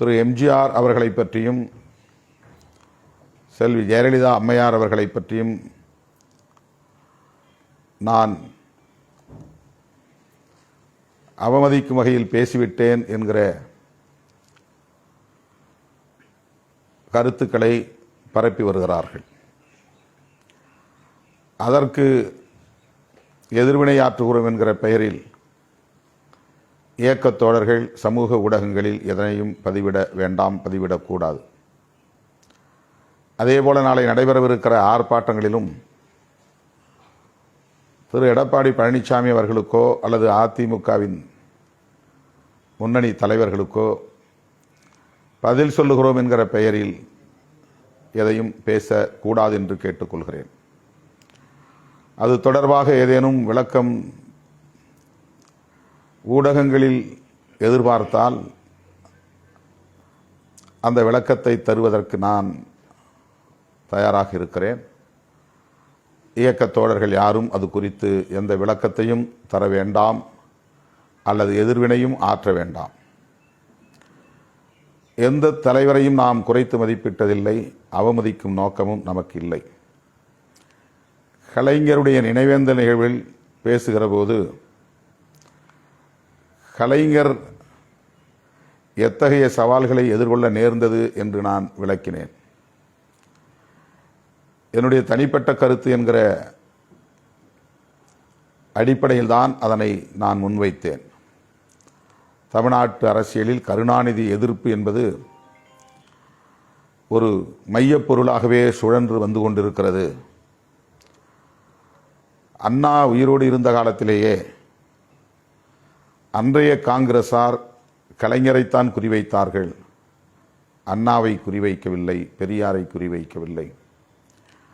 திரு எம்ஜிஆர் அவர்களை பற்றியும் செல்வி ஜெயலலிதா அம்மையார் அவர்களை பற்றியும் நான் அவமதிக்கும் வகையில் பேசிவிட்டேன் என்கிற கருத்துக்களை பரப்பி வருகிறார்கள். அதற்கு எதிர்வினையாற்றுகிறோம் என்கிற பெயரில் இயக்கத் தோழர்கள் சமூக ஊடகங்களில் எதனையும் பதிவிட வேண்டாம் பதிவிடக்கூடாது. அதேபோல நாளை நடைபெறவிருக்கிற ஆர்ப்பாட்டங்களிலும் திரு எடப்பாடி பழனிசாமி அவர்களுக்கோ அல்லது அதிமுகவின் முன்னணி தலைவர்களுக்கோ பதில் சொல்லுகிறோம் என்கிற பெயரில் எதையும் பேசக்கூடாது என்று கேட்டுக்கொள்கிறேன். அது தொடர்பாக ஏதேனும் விளக்கம் ஊடகங்களில் எதிர்பார்த்தால் அந்த விளக்கத்தை தருவதற்கு நான் தயாராக இருக்கிறேன். இயக்கத் தோழர்கள் யாரும் அது குறித்து எந்த விளக்கத்தையும் தர வேண்டாம் அல்லது எதிர்வினையும் ஆற்ற வேண்டாம். எந்த தலைவரையும் நாம் குறைத்து மதிப்பிட்டதில்லை அவமதிக்கும் நோக்கமும் நமக்கு இல்லை. கலைஞருடைய நினைவேந்த நிகழ்வில் பேசுகிற போது கலைஞர் எத்தகைய சவால்களை எதிர்கொள்ள நேர்ந்தது என்று நான் விளக்கினேன். என்னுடைய தனிப்பட்ட கருத்து என்கிற அடிப்படையில் தான் அதனை நான் முன்வைத்தேன். தமிழ்நாட்டு அரசியலில் கருணாநிதி எதிர்ப்பு என்பது ஒரு மையப்பொருளாகவே சுழன்று வந்து கொண்டிருக்கிறது. அண்ணா உயிரோடு இருந்த காலத்திலேயே அன்றைய காங்கிரசார் கலைஞரைத்தான் குறிவைத்தார்கள். அண்ணாவை குறிவைக்கவில்லை பெரியாரை குறிவைக்கவில்லை.